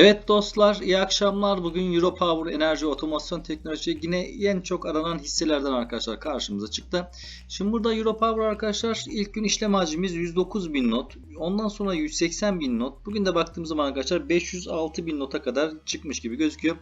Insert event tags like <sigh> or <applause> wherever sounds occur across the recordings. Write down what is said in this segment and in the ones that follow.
Evet dostlar, iyi akşamlar. Bugün Europower Enerji Otomasyon Teknoloji yine en çok aranan hisselerden arkadaşlar karşımıza çıktı. Şimdi burada Europower arkadaşlar ilk gün işlem hacmimiz 109 bin not. Ondan sonra 180 bin not. Bugün de baktığımız zaman arkadaşlar 506 bin nota kadar çıkmış gibi gözüküyor.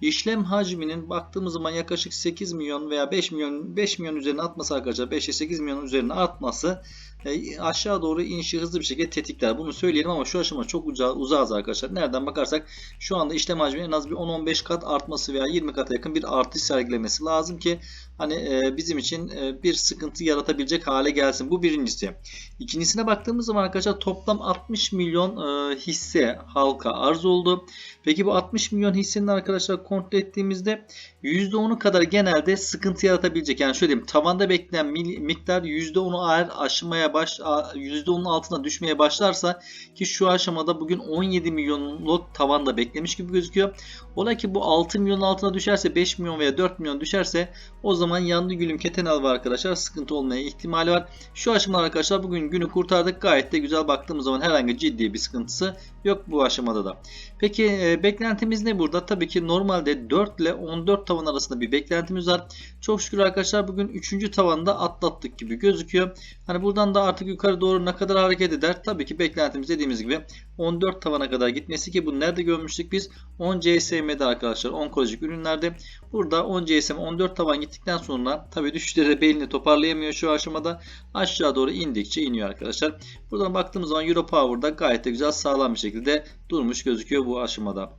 İşlem hacminin baktığımız zaman yaklaşık 8 milyon veya 5 milyon 5 milyon üzerine atması arkadaşlar 5'e 8 milyon üzerine artması e, aşağı doğru inişi hızlı bir şekilde tetikler. Bunu söyleyelim ama şu aşama çok uza, uzağız arkadaşlar. Nereden bakarsak şu anda işlem hacminin en az bir 10-15 kat artması veya 20 kata yakın bir artış sergilemesi lazım ki hani e, bizim için e, bir sıkıntı yaratabilecek hale gelsin. Bu birincisi. İkincisine baktığımız zaman arkadaşlar toplam 60 milyon e, hisse halka arz oldu. Peki bu 60 milyon hissenin arkadaşlar kontrol ettiğimizde %10'u kadar genelde sıkıntı yaratabilecek. Yani şöyle diyeyim tavanda beklenen miktar %10'u eğer aşmaya baş %10'un altına düşmeye başlarsa ki şu aşamada bugün 17 milyonluk tavanda beklemiş gibi gözüküyor. Ola ki bu 6 milyon altına düşerse 5 milyon veya 4 milyon düşerse o zaman yandı gülüm keten al var arkadaşlar sıkıntı olmaya ihtimali var. Şu aşamada arkadaşlar bugün günü kurtardık gayet de güzel baktığımız zaman herhangi ciddi bir sıkıntısı yok bu aşamada da. Peki e, beklentimiz ne burada? Tabii ki normalde 4 ile 14 tavan arasında bir beklentimiz var. Çok şükür arkadaşlar bugün 3. tavanda atlattık gibi gözüküyor. Hani buradan da artık yukarı doğru ne kadar hareket eder? Tabii ki beklentimiz dediğimiz gibi 14 tavana kadar gitmesi ki bunu nerede görmüştük biz? 10 CSM'de arkadaşlar onkolojik ürünlerde. Burada 10 CSM 14 tavan gittikten sonra tabii düşüşleri <laughs> belini toparlayamıyor şu aşamada. Aşağı doğru indikçe iniyor arkadaşlar. Buradan baktığımız zaman Europower'da gayet de güzel sağlam bir şekilde durmuş gözüküyor bu aşamada.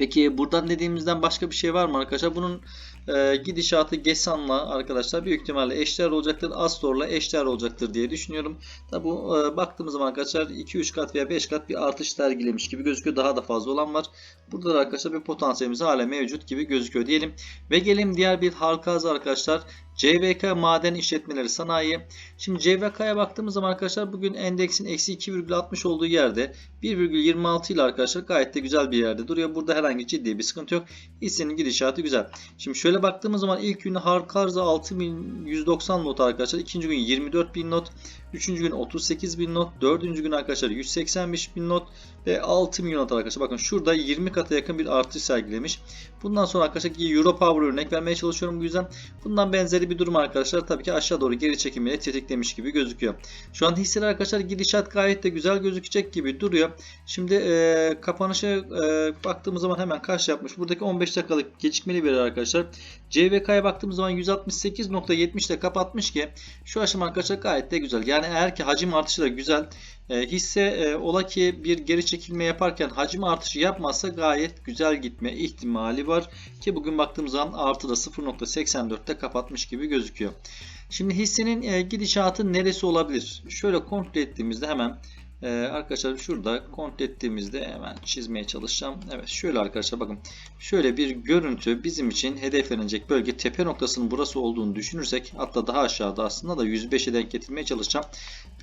Peki buradan dediğimizden başka bir şey var mı arkadaşlar? Bunun e, gidişatı Gesan'la arkadaşlar büyük ihtimalle eşdeğer olacaktır. Astor'la eşdeğer olacaktır diye düşünüyorum. Tabi bu e, baktığımız zaman arkadaşlar 2-3 kat veya 5 kat bir artış sergilemiş gibi gözüküyor. Daha da fazla olan var. Burada da arkadaşlar bir potansiyelimiz hala mevcut gibi gözüküyor diyelim. Ve gelelim diğer bir halka arkadaşlar. CVK maden işletmeleri sanayi. Şimdi CVK'ya baktığımız zaman arkadaşlar bugün endeksin eksi 2,60 olduğu yerde 1,26 ile arkadaşlar gayet de güzel bir yerde duruyor. Burada herhangi ciddi bir sıkıntı yok. Hissenin gidişatı güzel. Şimdi şöyle baktığımız zaman ilk günü halka arzı 6190 not arkadaşlar. ikinci gün 24.000 not. Üçüncü gün 38.000 not. Dördüncü gün arkadaşlar 185.000 not. Ve 6 milyon not arkadaşlar. Bakın şurada 20 kata yakın bir artış sergilemiş. Bundan sonra arkadaşlar Euro Power örnek vermeye çalışıyorum bu yüzden. Bundan benzeri bir durum arkadaşlar. Tabii ki aşağı doğru geri çekimiyle tetiklemiş gibi gözüküyor. Şu an hisseler arkadaşlar gidişat gayet de güzel gözükecek gibi duruyor. Şimdi e, kapanışa e, baktığımız zaman hemen kaç yapmış. Buradaki 15 dakikalık gecikmeli bir arkadaşlar. CVK'ya baktığımız zaman 168.70 ile kapatmış ki şu aşama arkadaşlar gayet de güzel. Yani eğer ki hacim artışı da güzel hisse e, ola ki bir geri çekilme yaparken hacim artışı yapmazsa gayet güzel gitme ihtimali var. Ki bugün baktığımız zaman artıda 0.84'te kapatmış gibi gözüküyor. Şimdi hissenin e, gidişatı neresi olabilir? Şöyle kontrol ettiğimizde hemen ee, arkadaşlar şurada kontrol ettiğimizde hemen çizmeye çalışacağım. Evet şöyle arkadaşlar bakın. Şöyle bir görüntü bizim için hedeflenecek bölge tepe noktasının burası olduğunu düşünürsek hatta daha aşağıda aslında da 105'e denk getirmeye çalışacağım.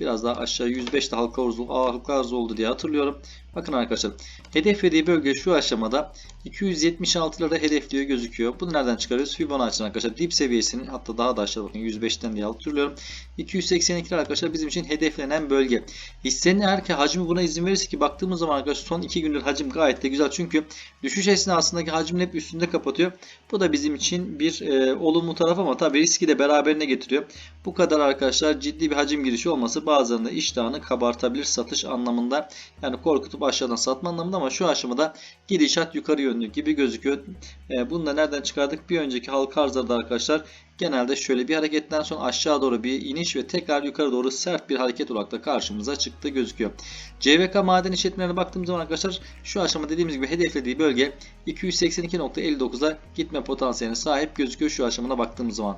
Biraz daha aşağı 105'te halka arz, halka arz oldu diye hatırlıyorum. Bakın arkadaşlar hedeflediği bölge şu aşamada 276'ları hedefliyor gözüküyor. Bunu nereden çıkarıyoruz? Fibonacci'den arkadaşlar dip seviyesinin hatta daha da aşağı bakın 105'ten diye hatırlıyorum. 282'ler arkadaşlar bizim için hedeflenen bölge. Hissenin eğer ki hacmi buna izin verirse ki baktığımız zaman arkadaşlar son 2 gündür hacim gayet de güzel. Çünkü düşüş esnasındaki hacmin hep üstünde kapatıyor. Bu da bizim için bir e, olumlu taraf ama tabii riski de beraberine getiriyor. Bu kadar arkadaşlar ciddi bir hacim girişi olması bazılarında iştahını kabartabilir satış anlamında. Yani korkutup aşağıdan satma anlamında ama şu aşamada gidişat yukarı yönlü gibi gözüküyor. E, bunu da nereden çıkardık? Bir önceki halka arzlarda arkadaşlar genelde şöyle bir hareketten sonra aşağı doğru bir iniş ve tekrar yukarı doğru sert bir hareket olarak da karşımıza çıktı gözüküyor. CVK maden işletmelerine baktığımız zaman arkadaşlar şu aşama dediğimiz gibi hedeflediği bölge 282.59'a gitme potansiyeline sahip gözüküyor şu aşamına baktığımız zaman.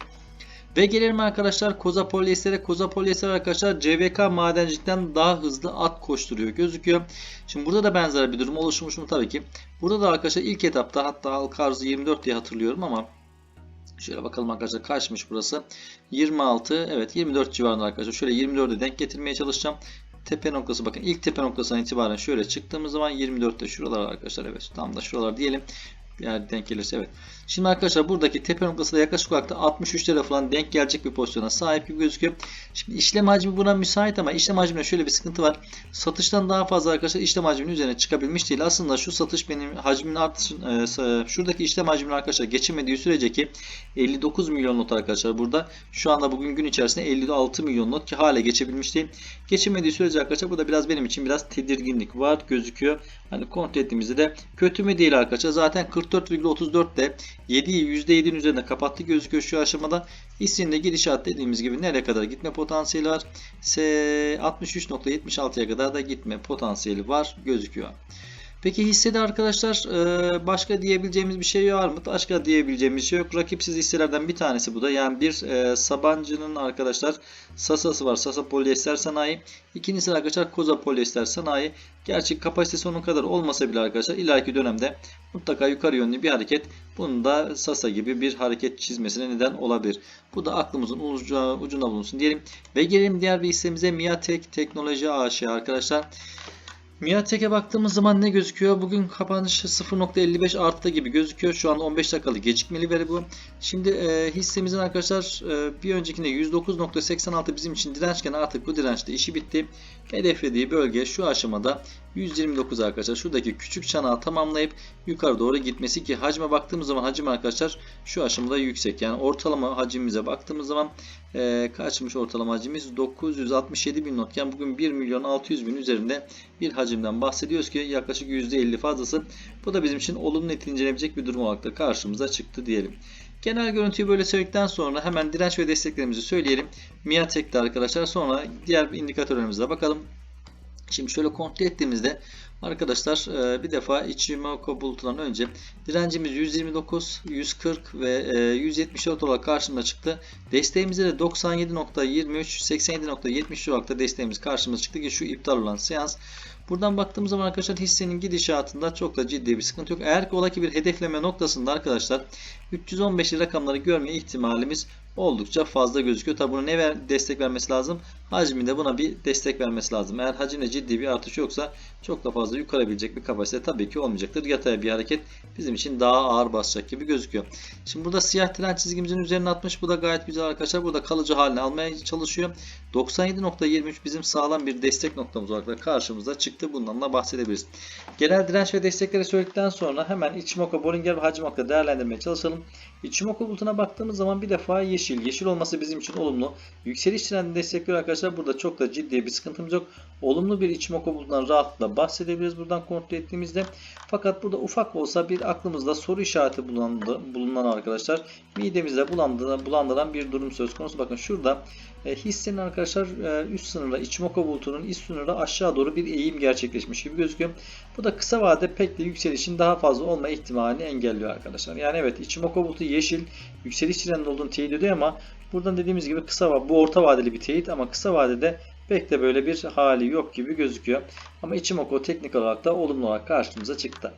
Ve gelelim arkadaşlar Koza Polyester'e. Koza Polyester arkadaşlar CVK madencilikten daha hızlı at koşturuyor gözüküyor. Şimdi burada da benzer bir durum oluşmuş mu tabii ki. Burada da arkadaşlar ilk etapta hatta halka arzı 24 diye hatırlıyorum ama Şöyle bakalım arkadaşlar kaçmış burası? 26 evet 24 civarında arkadaşlar. Şöyle 24'e denk getirmeye çalışacağım. Tepe noktası bakın ilk tepe noktasından itibaren şöyle çıktığımız zaman 24'te şuralar arkadaşlar evet tam da şuralar diyelim. Eğer denk gelirse evet. Şimdi arkadaşlar buradaki tepe noktası da yaklaşık olarak da 63 lira falan denk gelecek bir pozisyona sahip gibi gözüküyor. Şimdi işlem hacmi buna müsait ama işlem hacminde şöyle bir sıkıntı var. Satıştan daha fazla arkadaşlar işlem hacminin üzerine çıkabilmiş değil. Aslında şu satış benim hacmin artışın e, şuradaki işlem hacminin arkadaşlar geçemediği sürece ki 59 milyon not arkadaşlar burada. Şu anda bugün gün içerisinde 56 milyon not ki hala geçebilmiş değil. Geçemediği sürece arkadaşlar burada biraz benim için biraz tedirginlik var gözüküyor. Hani kontrol ettiğimizde de kötü mü değil arkadaşlar. Zaten 44,34'te 7'yi %7'nin üzerinde kapattı gözüküyor şu aşamada. Hissinin de gidişat dediğimiz gibi nereye kadar gitme potansiyeli var? 63.76'ya kadar da gitme potansiyeli var gözüküyor. Peki hissede arkadaşlar e, başka diyebileceğimiz bir şey var mı? Başka diyebileceğimiz şey yok. Rakipsiz hisselerden bir tanesi bu da. Yani bir e, Sabancı'nın arkadaşlar Sasa'sı var. Sasa Polyester Sanayi. İkincisi arkadaşlar Koza Polyester Sanayi. Gerçi kapasitesi onun kadar olmasa bile arkadaşlar ileriki dönemde mutlaka yukarı yönlü bir hareket bunun da Sasa gibi bir hareket çizmesine neden olabilir. Bu da aklımızın ucunda bulunsun diyelim. Ve gelelim diğer bir hissemize Miatek Teknoloji AŞ arkadaşlar. Miatek'e baktığımız zaman ne gözüküyor? Bugün kapanışı 0.55 arttı gibi gözüküyor. Şu an 15 dakikalık gecikmeli veri bu. Şimdi e, hissemizin arkadaşlar e, bir öncekinde 109.86 bizim için dirençken artık bu dirençte işi bitti. Hedeflediği bölge şu aşamada 129 arkadaşlar. Şuradaki küçük çanağı tamamlayıp yukarı doğru gitmesi ki hacme baktığımız zaman hacim arkadaşlar şu aşamada yüksek. Yani ortalama hacimimize baktığımız zaman e, kaçmış ortalama hacimiz 967 bin notken bugün 1 milyon 600 bin üzerinde bir hacimden bahsediyoruz ki yaklaşık %50 fazlası. Bu da bizim için olumlu neticelenebilecek bir durum olarak da karşımıza çıktı diyelim. Genel görüntüyü böyle söyledikten sonra hemen direnç ve desteklerimizi söyleyelim. Miatek'te arkadaşlar sonra diğer indikatörlerimize bakalım. Şimdi şöyle kontrol ettiğimizde arkadaşlar e, bir defa Ichimoku bulutundan önce direncimiz 129, 140 ve 174 e, olarak karşımıza çıktı. Desteğimizde de 97.23, 87.70 olarak da desteğimiz karşımıza çıktı ki şu iptal olan seans. Buradan baktığımız zaman arkadaşlar hissenin gidişatında çok da ciddi bir sıkıntı yok. Eğer ki ola ki bir hedefleme noktasında arkadaşlar 315 rakamları görme ihtimalimiz oldukça fazla gözüküyor. Tabi bunu ne ver, destek vermesi lazım? Hacminde buna bir destek vermesi lazım. Eğer hacimde ciddi bir artış yoksa çok da fazla yukarı bir kapasite tabii ki olmayacaktır. Yatay bir hareket bizim için daha ağır basacak gibi gözüküyor. Şimdi burada siyah tren çizgimizin üzerine atmış. Bu da gayet güzel arkadaşlar. Burada kalıcı haline almaya çalışıyor. 97.23 bizim sağlam bir destek noktamız olarak karşımıza çıktı. Bundan da bahsedebiliriz. Genel direnç ve destekleri söyledikten sonra hemen Ichimoku, Bollinger ve hacim hakkında değerlendirmeye çalışalım. Ichimoku bulutuna baktığımız zaman bir defa yeşil. Yeşil olması bizim için olumlu. Yükseliş trendini destekliyor arkadaşlar. Burada çok da ciddi bir sıkıntımız yok. Olumlu bir Ichimoku bulutundan rahatlıkla bahsedebiliriz buradan kontrol ettiğimizde. Fakat burada ufak olsa bir aklımızda soru işareti bulunan, bulunan arkadaşlar midemizde bulandıran, bulandıran bir durum söz konusu. Bakın şurada e, hissenin arkadaşlar e, üst sınırda Ichimoku bulutunun üst sınırda aşağı doğru bir eğim gerçekleşmiş gibi gözüküyor. Bu da kısa vade pek de yükselişin daha fazla olma ihtimalini engelliyor arkadaşlar. Yani evet Ichimoku bulutu yeşil yükseliş trendinde olduğunu teyit ediyor ama buradan dediğimiz gibi kısa bu orta vadeli bir teyit ama kısa vadede pek de böyle bir hali yok gibi gözüküyor. Ama Ichimoku teknik olarak da olumlu olarak karşımıza çıktı.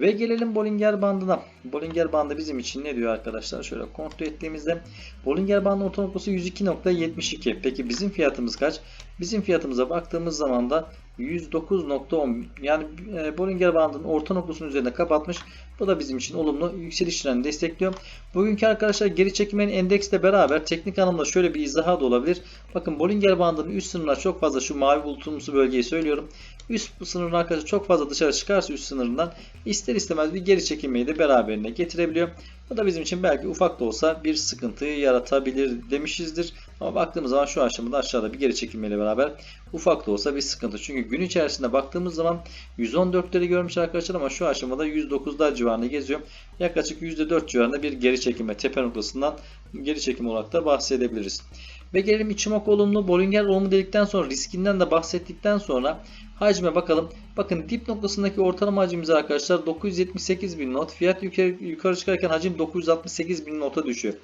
Ve gelelim Bollinger bandına. Bollinger bandı bizim için ne diyor arkadaşlar? Şöyle kontrol ettiğimizde Bollinger bandı orta noktası 102.72. Peki bizim fiyatımız kaç? Bizim fiyatımıza baktığımız zaman da 109.10 yani e, Bollinger bandının orta noktasının üzerinde kapatmış. Bu da bizim için olumlu yükseliş trendini destekliyor. Bugünkü arkadaşlar geri çekilmenin endeksle beraber teknik anlamda şöyle bir izaha da olabilir. Bakın Bollinger bandının üst sınırlar çok fazla şu mavi bulutumsu bölgeyi söylüyorum. Üst sınırın arkadaşlar çok fazla dışarı çıkarsa üst sınırından ister istemez bir geri çekilmeyi de beraberine getirebiliyor. Bu da bizim için belki ufak da olsa bir sıkıntı yaratabilir demişizdir. Ama baktığımız zaman şu aşamada aşağıda bir geri çekilmeyle beraber ufak da olsa bir sıkıntı. Çünkü gün içerisinde baktığımız zaman 114'leri görmüş arkadaşlar ama şu aşamada 109'lar civarında geziyor. Yaklaşık %4 civarında bir geri çekilme tepe noktasından geri çekim olarak da bahsedebiliriz. Ve gelelim Ichimoku olumlu, Bollinger olumlu dedikten sonra riskinden de bahsettikten sonra hacme bakalım. Bakın dip noktasındaki ortalama hacimimiz arkadaşlar 978 bin not. Fiyat yukarı, yukarı çıkarken hacim 968 bin nota düşüyor.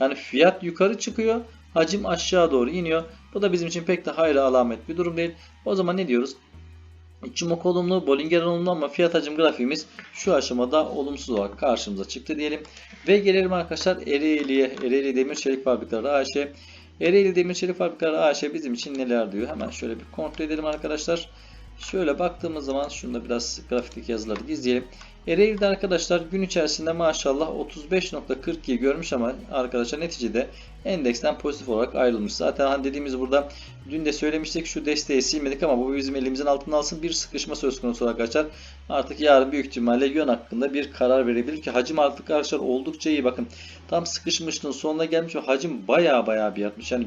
Yani fiyat yukarı çıkıyor. Hacim aşağı doğru iniyor. Bu da bizim için pek de hayra alamet bir durum değil. O zaman ne diyoruz? Ichimoku olumlu, Bollinger olumlu ama fiyat hacim grafiğimiz şu aşamada olumsuz olarak karşımıza çıktı diyelim. Ve gelelim arkadaşlar Ereğli'ye. Ereğli Demir Çelik Fabrikaları AŞ. Ereğli Demir Çelik Fabrikaları AŞ bizim için neler diyor? Hemen şöyle bir kontrol edelim arkadaşlar. Şöyle baktığımız zaman şunu da biraz grafikteki yazıları gizleyelim. Ereğli'de arkadaşlar gün içerisinde maşallah 35.42 görmüş ama arkadaşlar neticede endeksten pozitif olarak ayrılmış. Zaten hani dediğimiz burada dün de söylemiştik şu desteği silmedik ama bu bizim elimizin altına alsın bir sıkışma söz konusu arkadaşlar. Artık yarın büyük ihtimalle yön hakkında bir karar verebilir ki hacim artık arkadaşlar oldukça iyi bakın. Tam sıkışmışlığın sonuna gelmiş ve hacim baya baya bir artmış. Yani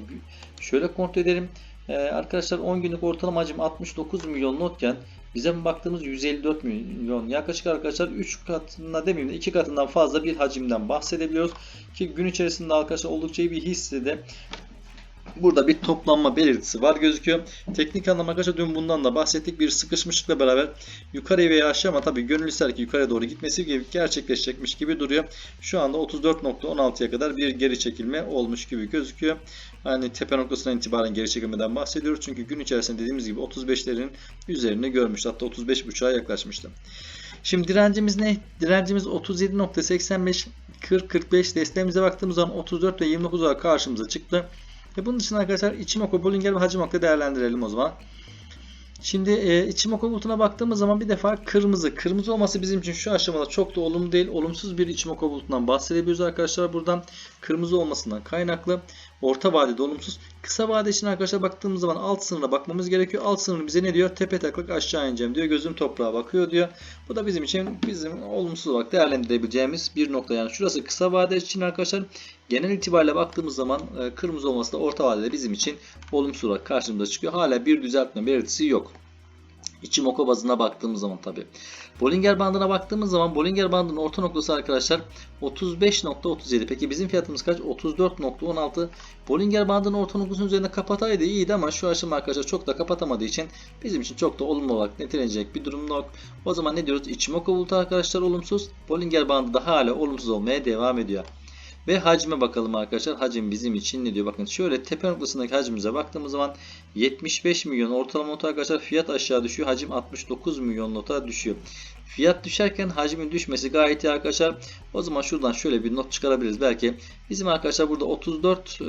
şöyle kontrol edelim. Ee, arkadaşlar 10 günlük ortalama hacim 69 milyon notken bize baktığımız 154 milyon. Yaklaşık arkadaşlar 3 katına demeyeyim de 2 katından fazla bir hacimden bahsedebiliyoruz. Ki gün içerisinde arkadaşlar oldukça iyi bir hissede Burada bir toplanma belirtisi var gözüküyor. Teknik anlamda arkadaşlar dün bundan da bahsettik. Bir sıkışmışlıkla beraber yukarıya veya aşağı ama tabii gönül ister ki yukarıya doğru gitmesi gibi gerçekleşecekmiş gibi duruyor. Şu anda 34.16'ya kadar bir geri çekilme olmuş gibi gözüküyor. Hani tepe noktasından itibaren geri çekilmeden bahsediyoruz. Çünkü gün içerisinde dediğimiz gibi 35'lerin üzerine görmüş. Hatta 35.5'a yaklaşmıştı. Şimdi direncimiz ne? Direncimiz 37.85 40-45 desteğimize baktığımız zaman 34 ve 29 olarak karşımıza çıktı. Ve bunun için arkadaşlar Ichimoku, Bollinger ve Hacimok'ta değerlendirelim o zaman. Şimdi e, Ichimoku bulutuna baktığımız zaman bir defa kırmızı. Kırmızı olması bizim için şu aşamada çok da olumlu değil. Olumsuz bir Ichimoku bulutundan bahsedebiliyoruz arkadaşlar buradan. Kırmızı olmasından kaynaklı. Orta vadede olumsuz. Kısa vade için arkadaşlar baktığımız zaman alt sınırına bakmamız gerekiyor. Alt sınır bize ne diyor? Tepe taklak aşağı ineceğim diyor. Gözüm toprağa bakıyor diyor. Bu da bizim için bizim olumsuz olarak değerlendirebileceğimiz bir nokta. Yani şurası kısa vade için arkadaşlar genel itibariyle baktığımız zaman e, kırmızı olması da orta vadede bizim için olumsuz olarak karşımıza çıkıyor. Hala bir düzeltme belirtisi yok. Ichimoku bazına baktığımız zaman tabi. Bollinger bandına baktığımız zaman Bollinger bandının orta noktası arkadaşlar 35.37. Peki bizim fiyatımız kaç? 34.16. Bollinger bandının orta noktasının üzerinde kapataydı iyiydi ama şu aşama arkadaşlar çok da kapatamadığı için bizim için çok da olumlu olarak nitelenecek bir durum yok. O zaman ne diyoruz? Ichimoku bulutu arkadaşlar olumsuz. Bollinger bandı da hala olumsuz olmaya devam ediyor. Ve hacme bakalım arkadaşlar. Hacim bizim için ne diyor? Bakın şöyle tepe noktasındaki hacmimize baktığımız zaman 75 milyon ortalama nota arkadaşlar fiyat aşağı düşüyor. Hacim 69 milyon nota düşüyor. Fiyat düşerken hacmin düşmesi gayet iyi arkadaşlar. O zaman şuradan şöyle bir not çıkarabiliriz. Belki bizim arkadaşlar burada 34 e,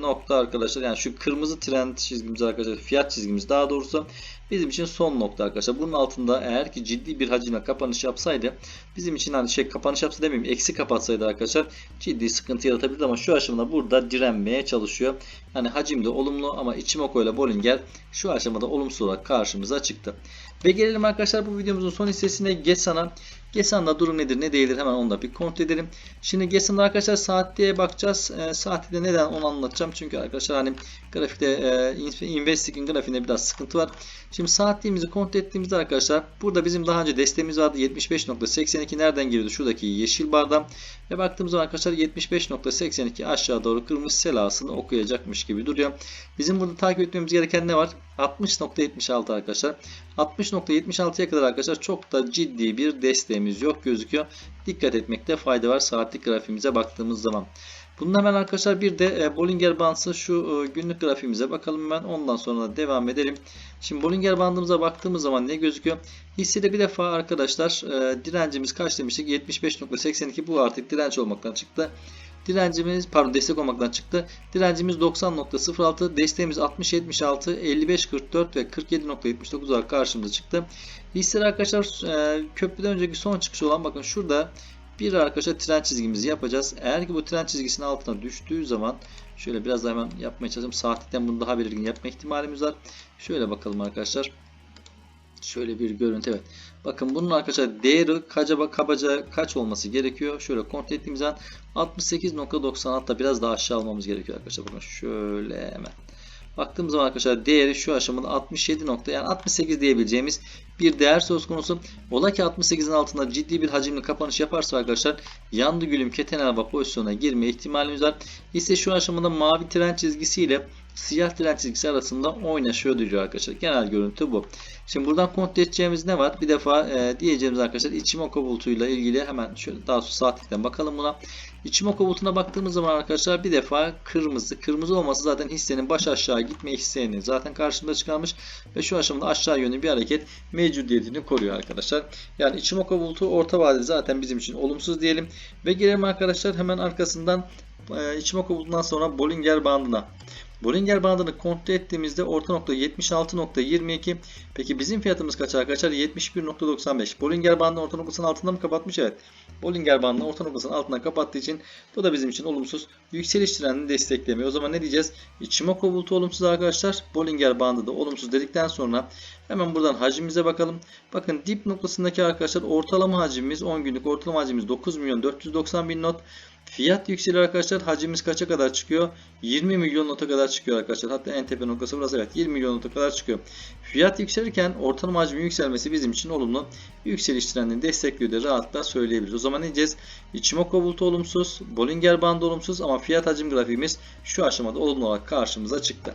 nokta arkadaşlar yani şu kırmızı trend çizgimiz arkadaşlar fiyat çizgimiz daha doğrusu bizim için son nokta arkadaşlar. Bunun altında eğer ki ciddi bir hacimle kapanış yapsaydı bizim için hani şey kapanış yapsa demeyeyim eksi kapatsaydı arkadaşlar ciddi sıkıntı yaratabilirdi ama şu aşamada burada direnmeye çalışıyor. Yani hacim de olumlu ama Ichimoku ile Bollinger şu aşamada olumsuz olarak karşımıza çıktı. Ve gelelim arkadaşlar bu videomuzun son hissesine Gesan'a. Gesan'da durum nedir ne değildir hemen onu da bir kontrol edelim. Şimdi Gesan'da arkadaşlar saatliğe bakacağız. E, saatliğe neden onu anlatacağım. Çünkü arkadaşlar hani grafikte e, Investing'in grafiğinde biraz sıkıntı var. Şimdi saatliğimizi kontrol ettiğimizde arkadaşlar burada bizim daha önce desteğimiz vardı. 75.82 nereden giriyordu? Şuradaki yeşil bardan. Ve baktığımız zaman arkadaşlar 75.82 aşağı doğru kırmızı selasını okuyacakmış gibi duruyor. Bizim burada takip etmemiz gereken ne var? 60.76 arkadaşlar. 60.76'ya kadar arkadaşlar çok da ciddi bir desteğimiz yok gözüküyor. Dikkat etmekte fayda var saatlik grafiğimize baktığımız zaman. Bunun hemen arkadaşlar bir de e, Bollinger Bands'ı şu e, günlük grafiğimize bakalım hemen ondan sonra devam edelim. Şimdi Bollinger bandımıza baktığımız zaman ne gözüküyor? Hissede bir defa arkadaşlar e, direncimiz kaç demiştik? 75.82 bu artık direnç olmaktan çıktı. Direncimiz pardon destek olmaktan çıktı. Direncimiz 90.06, desteğimiz 60.76, 55.44 ve 47.79 olarak karşımıza çıktı. Hisseler arkadaşlar köprüden önceki son çıkış olan bakın şurada bir arkadaşlar tren çizgimizi yapacağız. Eğer ki bu tren çizgisinin altına düştüğü zaman şöyle biraz daha hemen yapmaya çalışayım. Saatlikten bunu daha belirgin yapma ihtimalimiz var. Şöyle bakalım arkadaşlar. Şöyle bir görüntü evet. Bakın bunun arkadaşlar değeri kaca, kabaca kaç olması gerekiyor? Şöyle kontrol ettiğimiz zaman 68.90 hatta biraz daha aşağı almamız gerekiyor arkadaşlar. Bakın şöyle hemen. Baktığımız zaman arkadaşlar değeri şu aşamada 67 nokta yani 68 diyebileceğimiz bir değer söz konusu. Ola ki 68'in altında ciddi bir hacimli kapanış yaparsa arkadaşlar yandı gülüm keten araba pozisyona girme ihtimalimiz var. Hisse şu aşamada mavi tren çizgisiyle siyah tren çizgisi arasında oynaşıyor diyor arkadaşlar. Genel görüntü bu. Şimdi buradan kontrol edeceğimiz ne var? Bir defa e, diyeceğimiz arkadaşlar Ichimoku bulutuyla ilgili hemen şöyle daha sonra saatlikten bakalım buna. Ichimoku bulutuna baktığımız zaman arkadaşlar bir defa kırmızı. Kırmızı olması zaten hissenin baş aşağı gitme isteğini zaten karşımıza çıkarmış ve şu aşamada aşağı yönlü bir hareket mevcudiyetini koruyor arkadaşlar. Yani Ichimoku bulutu orta vadede zaten bizim için olumsuz diyelim. Ve gelelim arkadaşlar hemen arkasından e, Ichimoku bulutundan sonra Bollinger bandına. Bollinger bandını kontrol ettiğimizde orta nokta 76.22. Peki bizim fiyatımız kaç arkadaşlar? 71.95. Bollinger bandının orta noktasının altında mı kapatmış? Evet. Bollinger bandının orta noktasının altına kapattığı için bu da bizim için olumsuz. Yükseliş trendini desteklemiyor. O zaman ne diyeceğiz? Ichimoku bulutu olumsuz arkadaşlar. Bollinger bandı da olumsuz dedikten sonra hemen buradan hacmimize bakalım. Bakın dip noktasındaki arkadaşlar ortalama hacmimiz 10 günlük ortalama hacmimiz 9 milyon 490 bin not. Fiyat yükseliyor arkadaşlar. Hacmimiz kaça kadar çıkıyor? 20 milyon nota kadar çıkıyor arkadaşlar. Hatta en tepe noktası burası evet 20 milyon nota kadar çıkıyor. Fiyat yükselirken ortalama hacmin yükselmesi bizim için olumlu. Yükseliş trendini destekliyor diye rahatla söyleyebiliriz. O zaman ne diyeceğiz? Ichimoku bulutu olumsuz, Bollinger bandı olumsuz ama fiyat hacim grafiğimiz şu aşamada olumlu olarak karşımıza çıktı.